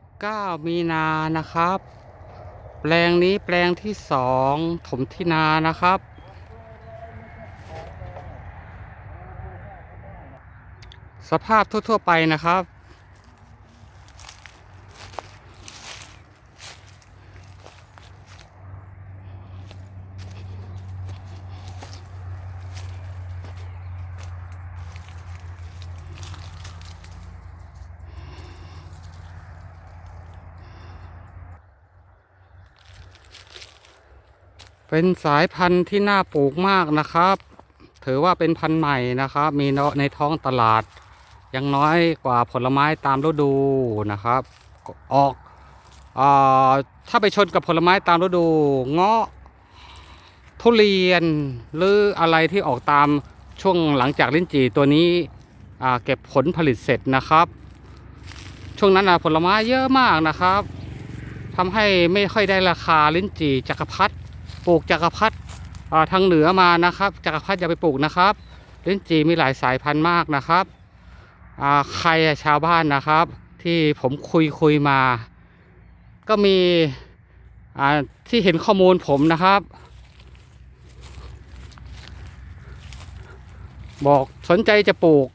19 มีนานะครับ แปลงนี้แปลงที่สองถมที่นานะครับ สภาพทั่ว ๆ ไปนะครับ เป็นสายพันธุ์ที่น่าปลูกมากนะครับ ถือว่าเป็นพันธุ์ใหม่นะครับ มีในท้องตลาด ยังน้อยกว่าผลไม้ตามฤดูนะครับ ออกอถ้าไปชนกับผลไม้ตามฤดู เงาะทุเรียนหรืออะไรที่ออกตามช่วงหลังจากลิ้นจี่ตัวนี้เก็บผลผลิตเสร็จนะครับ ช่วงนั้นนะผลไม้เยอะมากนะครับทำให้ไม่ค่อยได้ราคาลิ้นจี่จักรพรรดิ ปลูกจักรพรรดิทางเหนือมานะครับ จักรพรรดิอย่าไปปลูกนะครับลิ้นจี่มีหลายสายพันธุ์มากนะครับใครชาวบ้านนะครับ ที่ผมคุยคุยมา ก็มีที่เห็นข้อมูลผมนะครับ บอกสนใจจะปลูก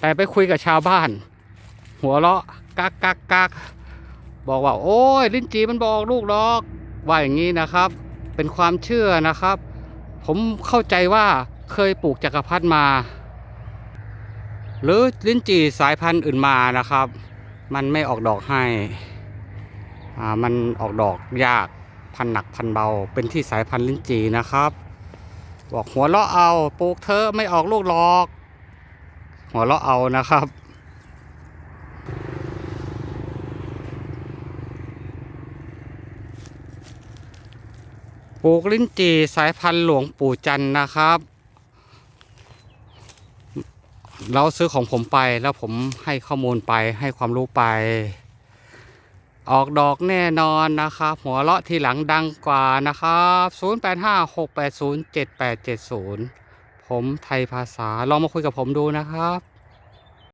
แต่ไปคุยกับชาวบ้าน หัวเราะกักกักกักบอกว่า โอ้ยลิ้นจีมันบอกลูกหรอกว่าอย่างนี้นะครับ เป็นความเชื่อนะครับ ผมเข้าใจว่าเคยปลูกจักรพรรดิมา หรือลิ้นจี่สายพันธุ์อื่นมานะครับ มันไม่ออกดอกให้อ่ามันออกดอกยากพันหนักพันเบา เป็นที่สายพันธุ์ลิ้นจี่นะครับ บอกหัวเราะเอาปลูกเธอไม่ออกลูกหรอก หัวเราะเอานะครับ ปลูกลิ้นจี่สายพันธุ์หลวงปู่จันนะครับ เราซื้อของผมไปแล้วผมให้ข้อมูลไปให้ความรู้ไป ออกดอกแน่นอนนะครับ หัวเราะทีหลังดังกว่านะครับ 0856807870 ผมไทยภาษาลองมาคุยกับผมดูนะครับ